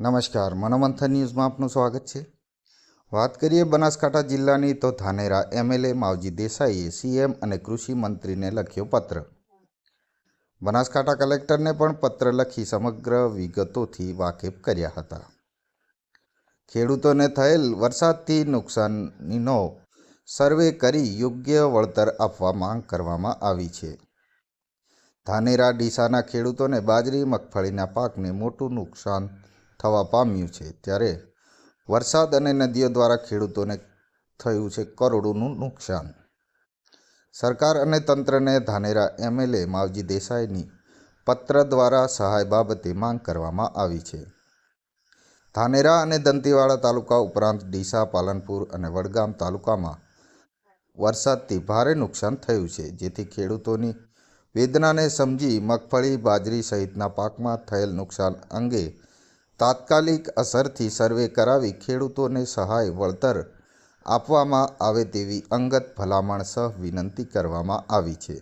નમસ્કાર, મનોમંથન ન્યૂઝમાં આપનું સ્વાગત છે. વાત કરીએ બનાસકાંઠા જિલ્લાની તો ધાનેરા એમએલએ માવજી દેસાઈએ સીએમ અને કૃષિ મંત્રીને લખ્યો પત્ર. બનાસકાંઠા કલેક્ટરને પણ પત્ર લખી સમગ્ર વિગતોથી વાકેફ કર્યા હતા. ખેડૂતોને થયેલ વરસાદથી નુકસાનીનો સર્વે કરી યોગ્ય વળતર આપવા માંગ કરવામાં આવી છે. ધાનેરા ડીસાના ખેડૂતોને બાજરી, મગફળીના પાકને મોટું નુકસાન થવા પામ્યું છે. ત્યારે વરસાદ અને નદીઓ દ્વારા ખેડૂતોને થયું છે કરોડોનું નુકસાન. સરકાર અને તંત્રને ધાનેરા એમએલએ માવજી દેસાઈની પત્ર દ્વારા સહાય બાબતે માંગ કરવામાં આવી છે. ધાનેરા અને દંતીવાડા તાલુકા ઉપરાંત ડીસા, પાલનપુર અને વડગામ તાલુકામાં વરસાદથી ભારે નુકસાન થયું છે. જેથી ખેડૂતોની વેદનાને સમજી મગફળી, બાજરી સહિતના પાકમાં થયેલ નુકસાન અંગે તાત્કાલિક અસરથી સર્વે કરાવી ખેડૂતોને સહાય વળતર આપવામાં આવે તેવી અંગત ભલામણ સહ વિનંતી કરવામાં આવી છે.